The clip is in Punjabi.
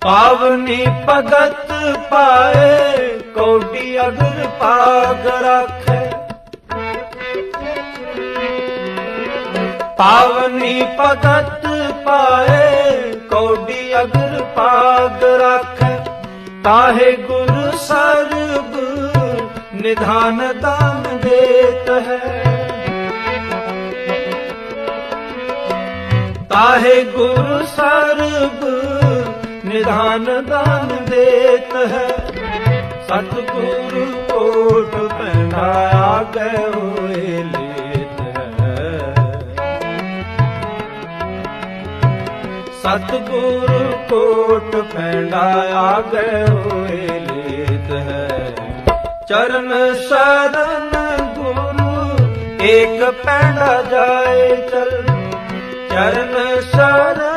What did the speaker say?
ਪਾਵਨੀ ਭਗਤ ਪਾਏ ਕੋਟੀ ਅਗਰ ਪਾਗ ਰਾਖੈ। ਪਾਵਨੀ ਭਗਤ ਪਾਏ, ਕੋਡੀ ਅਗਰ ਪਾਗ ਰੱਖ। ਤਾਹੇ ਗੁਰ ਸਰਬ ਨਿਧਾਨ ਦਾਨ ਦੇਤ ਹੈ। ਤਾਹੇ ਗੁਰ ਸਰਬ ਨਿਧਾਨ ਦਾਨ ਦੇਤ ਹੈ। ਸਤਿਗੁਰ ਕੋਟ ਪੈਣਾ ਆਗੇ ਹੋਏ ਲੇਤ ਹੈ। ਸਤਿਗੁਰ ਕੋਟ ਪੈਣਾ ਆਗੇ ਹੋਏ ਲੇਤ ਹੈ। ਚਰਨ ਸ਼ਰਨ ਗੁਰੂ ਏਕ ਪੈਂਡਾ ਜਾਏ ਚਲ। ਚਰਨ ਸ਼ਰਨ